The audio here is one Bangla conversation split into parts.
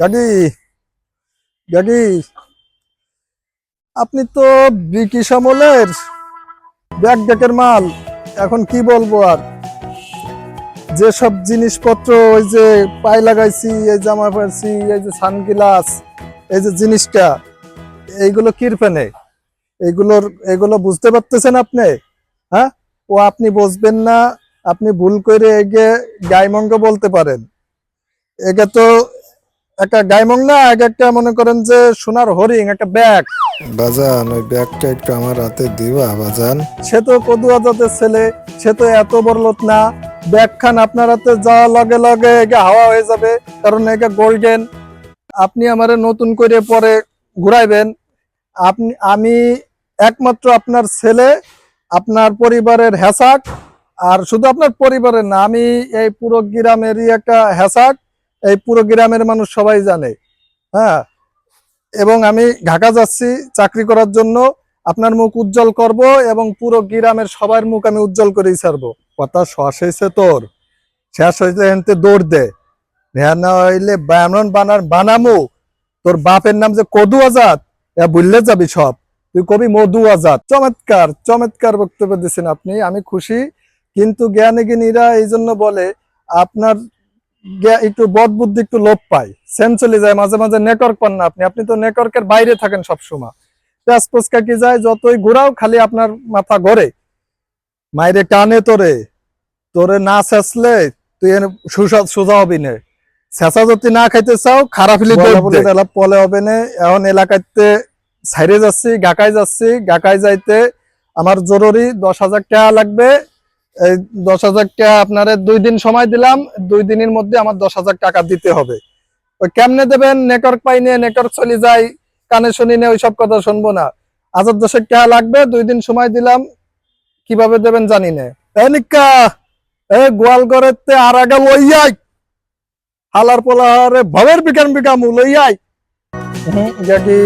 গাড়ি গাড়ি আপনি তো ব্রিটিশ আমলের ব্যাগ ডেকের মাল, এখন কি বলব আর? যেসব জিনিসপত্র ওই যে পায়ে লাগাইছি, এই জামা পরছি, এই যে সানগ্লাস, এই যে জিনিসটা, এইগুলো কিরপেনে এইগুলোর এগুলো বুঝতে পারতেছেন আপনি? হ্যাঁ? ও আপনি বুঝবেন না, আপনি ভুল করে এগে গাইমঙ্গ বলতে পারেন। এগে তো একটা গাইমং না এক একটা মনে করেন যে সোনার হরিং একটা ব্যাগ। বাজান ওই ব্যাগটা একটু আমার হাতে দিবা বাজান। সে তো কদু আজাদের ছেলে সে তো এত বড় লোক না। ব্যাগ খান আপনার হাতে যাওয়ার লগে লগে এগে হাওয়া হয়ে যাবে কারণ এগে গোল্ডেন আপনি আমারে নতুন করে পরে ঘুরাইবেন। আপনি আমি একমাত্র আপনার ছেলে আপনার পরিবারের হ্যাসাক আর শুধু আপনার পরিবারের না আমি এই পুরো গ্রামেরই একটা হ্যাসাক এই পুরো গ্রামের মানুষ সবাই জানে। হ্যাঁ? এবং আমি ঢাকা যাচ্ছি চাকরি করার জন্য, আপনার মুখ উজ্জ্বল করব এবং পুরো গ্রামের সবার মুখ আমি উজ্জ্বল করেই ছাড়বো। কথা শ্বাস হয়েছে তোর। শেষ হয়েছে এনতে দৌড় দে। ধ্যান না হইলে বানন বানার বানামু। তোর বাপের নাম যে কদু আজাদ, এ ভুললে যাবি সব। তুই কবি মধু আজাদ। চমৎকার চমৎকার বক্তব্য দিচ্ছেন আপনি, আমি খুশি। কিন্তু জ্ঞানী জ্ঞানীরা এই জন্য বলে, আপনার একটু বদ বুদ্ধি একটু লোপ পায়। সেন চলে যায় মাঝে মাঝে নেটওয়ার্ক পান না আপনি। আপনি তো নেটওয়ার্কের বাইরে থাকেন সবসময়। পেঁচপোচকা কি যায় যতই ঘোরাও খালি আপনার মাথা ঘরে। মাইরে টানে তোরে। তোরে না শেষলে তুই এনে সুসা- সোজা হবি না। শেষা যদি না খাইতে চাও খারাপ পলে হবে না। এখন এলাকাতে সাইরে যাচ্ছি গাকায় যাচ্ছি। গাকায় যাইতে আমার জরুরি দশ হাজার টাকা লাগবে। এই দশ হাজার টাকা আপনারে দুই দিন সময় দিলাম দুই দিনের মধ্যে আমার দশ হাজার টাকা দিতে হবে। ওই কেমনে দেবেন? নেটওয়ার্ক পাই নিয়ে নেটওয়ার্ক চলে যায় কানে শুনি নে ওইসব কথা শুনব না। হাজার দশেক টাকা লাগবে দুই দিন সময় দিলাম। কীভাবে দেবেন জানি না। এ নিক্কা এ গোয়ালঘরেতে আর আগে লইয়াই হালার পোলাহারে ভবের বিকাম বিকামু লইয়াই হুম গাড়ি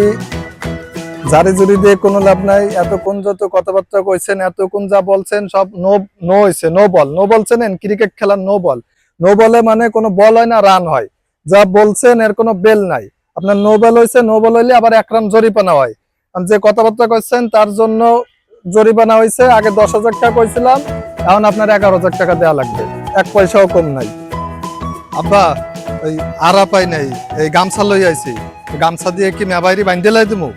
জারি জুরি দিয়ে কোনো লাভ নাই এতক্ষণ যত কথাবার্তা কইছেন এতক্ষণ যা বলছেন, সব নো নো হয়েছে নো বল। নো বলছেন ক্রিকেট খেলার নো বল। নো বলে মানে কোনো বল হয় না, রান হয়। যা বলছেন, এর কোনো বেল নাই। আপনার নো বল হয়েছে নো বল হইলে আবার এক রান জরিপানা হয়। যে কথাবার্তা করছেন তার জন্য জরিমানা হয়েছে আগে দশ হাজার টাকা কইছিলাম, এখন আপনার এগারো হাজার টাকা দেওয়া লাগবে। এক পয়সাও কম নাই। আব্বা ওই আরা পাই নাই, এই গামছা লই আইছি। গামছা দিয়ে কি মেবাইরি বান্ধে লাই দিমু?